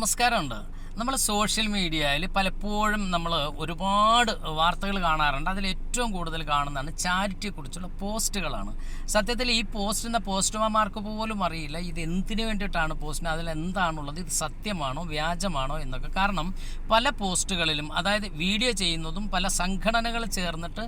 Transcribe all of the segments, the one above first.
നമസ്കാരമുണ്ട്. നമ്മൾ സോഷ്യൽ മീഡിയയിൽ പലപ്പോഴും നമ്മൾ ഒരുപാട് വാർത്തകൾ കാണാറുണ്ട്. അതിൽ ഏറ്റവും കൂടുതൽ കാണുന്നതാണ് ചാരിറ്റിയെ കുറിച്ചുള്ള പോസ്റ്റുകളാണ് സത്യത്തിൽ ഈ പോസ്റ്റുന്ന പോസ്റ്റർമാർക്ക് പോലും അറിയില്ല. ഇത് എന്തിനു വേണ്ടിയിട്ടാണ് പോസ്റ്റിന് അതിൽ എന്താണുള്ളത്? ഇത് സത്യമാണോ? വ്യാജമാണോ? എന്നൊക്കെ. കാരണം പല പോസ്റ്റുകളിലും അതായത് വീഡിയോ ചെയ്യുന്നതും പല സംഘടനകൾ ചേർന്നിട്ട്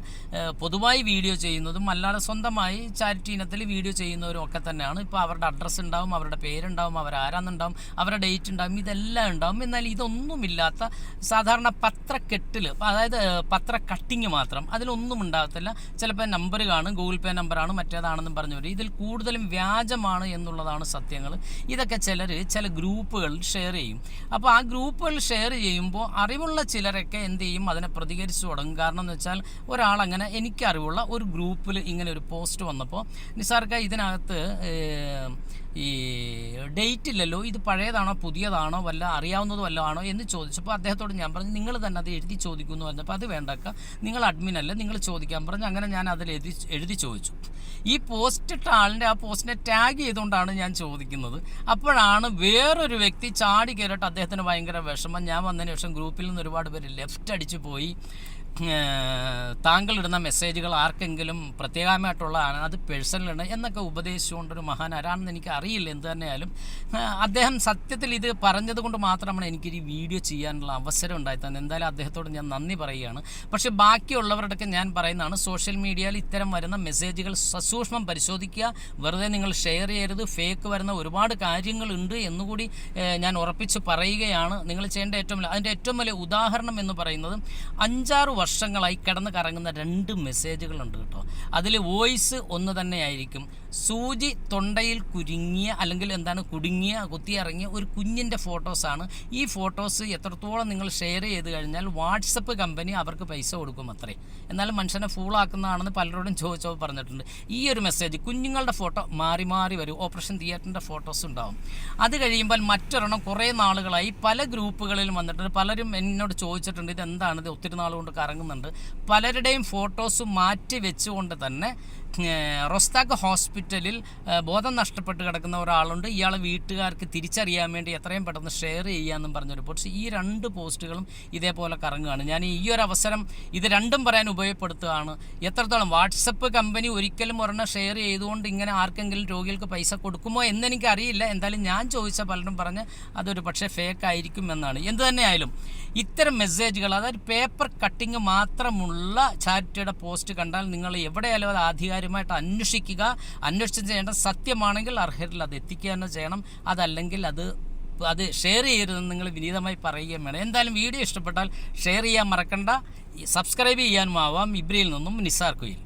പൊതുവായി വീഡിയോ ചെയ്യുന്നതും അല്ലാതെ സ്വന്തമായി ചാരിറ്റി ഇനത്തിൽ വീഡിയോ ചെയ്യുന്നവരും ഒക്കെ തന്നെയാണ്. ഇപ്പോൾ അവരുടെ അഡ്രസ്സ് ഉണ്ടാവും അവരുടെ പേരുണ്ടാവും അവരാരാന്നുണ്ടാവും അവരുടെ ഡേറ്റ് ഉണ്ടാവും ഇതെല്ലാം ഉണ്ടാവും. എന്നാൽ ഇതൊന്നുമില്ലാത്ത സാധാരണ പത്രക്കെട്ടിൽ അതായത് പത്ര കട്ടിങ് മാത്രം അതിലൊന്നും ഉണ്ടാകത്തില്ല. ചിലപ്പോൾ നമ്പർ കാണും ഗൂഗിൾ പേ നമ്പറാണ് മറ്റേതാണെന്നും പറഞ്ഞു വരും. ഇതിൽ കൂടുതലും വ്യാജമാണ് എന്നുള്ളതാണ് സത്യങ്ങൾ ഇതൊക്കെ ചിലർ ചില ഗ്രൂപ്പുകൾ ഷെയർ ചെയ്യും. അപ്പോൾ ആ ഗ്രൂപ്പുകൾ ഷെയർ ചെയ്യുമ്പോൾ അറിവുള്ള ചിലരൊക്കെ എന്ത് ചെയ്യും? അതിനെ പ്രതികരിച്ചു തുടങ്ങും. കാരണം എന്ന് വെച്ചാൽ ഒരാളങ്ങനെ എനിക്കറിവുള്ള ഒരു ഗ്രൂപ്പിൽ ഇങ്ങനെ ഒരു പോസ്റ്റ് വന്നപ്പോൾ നിസാർക്ക ഇതിനകത്ത് ഈ ഡേറ്റ് ഇല്ലല്ലോ ഇത് പഴയതാണോ പുതിയതാണോ വല്ല അറിയാവുന്നത് വല്ല ആണോ എന്ന് ചോദിച്ചപ്പോൾ അദ്ദേഹത്തോട് ഞാൻ പറഞ്ഞു നിങ്ങൾ തന്നെ അത് എഴുതി ചോദിക്കുന്നു പറഞ്ഞപ്പോൾ അത് വേണ്ടക്ക നിങ്ങൾ അഡ്മിൻ അല്ല നിങ്ങൾ ചോദിക്കാൻ പറഞ്ഞു. അങ്ങനെ ഞാൻ അതിൽ എഴുതി എഴുതി ചോദിച്ചു. ഈ പോസ്റ്റ് ഇട്ട ആളിന്റെ ആ പോസ്റ്റിനെ ടാഗ് ചെയ്തുകൊണ്ടാണ് ഞാൻ ചോദിക്കുന്നത്. അപ്പോഴാണ് വേറൊരു വ്യക്തി ചാടി കയറിയിട്ട് അദ്ദേഹത്തിന് ഭയങ്കര വിഷമം. ഞാൻ വന്നതിന് ശേഷം ഗ്രൂപ്പിൽ നിന്ന് ഒരുപാട് പേര് ലെഫ്റ്റ് അടിച്ചു പോയി. താങ്കൾ ഇടുന്ന മെസ്സേജുകൾ ആർക്കെങ്കിലും പ്രത്യേകമായിട്ടുള്ളതാണ് അത് പേഴ്സണലാണ് എന്നൊക്കെ ഉപദേശിച്ചുകൊണ്ടൊരു മഹാൻ ആരാണെന്ന് എനിക്ക് അറിയില്ല എന്ത് തന്നെയായാലും അദ്ദേഹം സത്യത്തിൽ ഇത് പറഞ്ഞത് കൊണ്ട് മാത്രമാണ് എനിക്കൊരു വീഡിയോ ചെയ്യാനുള്ള അവസരം ഉണ്ടായി എന്തായാലും അദ്ദേഹത്തോട് ഞാൻ നന്ദി പറയുകയാണ്. പക്ഷേ ബാക്കിയുള്ളവരുടെയൊക്കെ ഞാൻ പറയുന്നതാണ് സോഷ്യൽ മീഡിയയിൽ ഇത്തരം വരുന്ന മെസ്സേജുകൾ സസൂക്ഷ്മം പരിശോധിക്കുക വെറുതെ നിങ്ങൾ ഷെയർ ചെയ്യരുത് ഫേക്ക് വരുന്ന ഒരുപാട് കാര്യങ്ങളുണ്ട് എന്നുകൂടി ഞാൻ ഉറപ്പിച്ച് പറയുകയാണ്. നിങ്ങൾ ചെയ്യേണ്ട ഏറ്റവും വലിയ അതിന്റെ ഏറ്റവും വലിയ ഉദാഹരണം എന്ന് പറയുന്നത് അഞ്ചാറ് വർഷങ്ങളായി കിടന്ന് കറങ്ങുന്ന രണ്ട് മെസ്സേജുകളുണ്ട് കേട്ടോ. അതിൽ വോയിസ് ഒന്ന് തന്നെയായിരിക്കും. സൂചി തൊണ്ടയിൽ കുരുങ്ങിയ അല്ലെങ്കിൽ എന്താണ് കുടുങ്ങിയ കുത്തിയിറങ്ങിയ ഒരു കുഞ്ഞിന്റെ ഫോട്ടോസാണ് ഈ ഫോട്ടോസ് എത്രത്തോളം നിങ്ങൾ ഷെയർ ചെയ്ത് കഴിഞ്ഞാൽ വാട്സപ്പ് കമ്പനി അവർക്ക് പൈസ കൊടുക്കും അത്രേ. എന്നാലും മനുഷ്യനെ ഫൂളാക്കുന്നതാണെന്ന് പലരോടും ചോദിച്ചോ പറഞ്ഞിട്ടുണ്ട്. ഈ ഒരു മെസ്സേജ് കുഞ്ഞുങ്ങളുടെ ഫോട്ടോ മാറി മാറി വരും. ഓപ്പറേഷൻ തിയേറ്ററിന്റെ ഫോട്ടോസ് ഉണ്ടാവും. അത് കഴിയുമ്പോൾ മറ്റൊരെണ്ണം കുറേ നാളുകളായി പല ഗ്രൂപ്പുകളിലും വന്നിട്ടുണ്ട്. പലരും എന്നോട് ചോദിച്ചിട്ടുണ്ട് ഇത് എന്താണ് ഇത് ഒത്തിരി നാളുകൊണ്ട് കൊണ്ട് കറങ്ങുന്നുണ്ട് പലരുടെയും ഫോട്ടോസ് മാറ്റി വെച്ചുകൊണ്ട് തന്നെ റൊസ്താക്ക് ഹോസ്പിറ്റലിൽ ബോധം നഷ്ടപ്പെട്ട് കിടക്കുന്ന ഒരാളുണ്ട്. ഇയാളെ വീട്ടുകാർക്ക് തിരിച്ചറിയാൻ വേണ്ടി എത്രയും പെട്ടെന്ന് ഷെയർ ചെയ്യാമെന്നും പറഞ്ഞ റിപ്പോർട്ട്സ് ഈ രണ്ട് പോസ്റ്റുകളും ഇതേപോലെ കറങ്ങുകയാണ്. ഞാൻ ഈ ഒരു അവസരം ഇത് രണ്ടും പറയാൻ ഉപയോഗപ്പെടുത്തുകയാണ്. എത്രത്തോളം വാട്സപ്പ് കമ്പനി ഒരിക്കലും ഒരെണ്ണം ഷെയർ ചെയ്തുകൊണ്ട് ഇങ്ങനെ ആർക്കെങ്കിലും രോഗികൾക്ക് പൈസ കൊടുക്കുമോ എന്നെനിക്ക് അറിയില്ല എന്തായാലും ഞാൻ ചോദിച്ച പലരും പറഞ്ഞ് അതൊരു പക്ഷേ ഫേക്ക് ആയിരിക്കും എന്നാണ്. എന്ത് തന്നെയായാലും ഇത്തരം മെസ്സേജുകൾ അതായത് പേപ്പർ കട്ടിങ് മാത്രമുള്ള ചാരിറ്റിയുടെ പോസ്റ്റ് കണ്ടാൽ നിങ്ങൾ എവിടെയായാലും അത് ആധികാരികമായിട്ട് അന്വേഷിക്കുക. അന്വേഷിച്ച് ചെയ്യേണ്ട സത്യമാണെങ്കിൽ അർഹരിൽ അത് എത്തിക്കുക തന്നെ ചെയ്യണം. അതല്ലെങ്കിൽ അത് അത് ഷെയർ ചെയ്യരുതെന്ന് നിങ്ങൾ വിനീതമായി പറയുകയും വേണം. എന്തായാലും വീഡിയോ ഇഷ്ടപ്പെട്ടാൽ ഷെയർ ചെയ്യാൻ മറക്കണ്ട. സബ്സ്ക്രൈബ് ചെയ്യാനും ആവാം ഇബ്രിയിൽ നിന്നും നിസാർ കുയിൽ.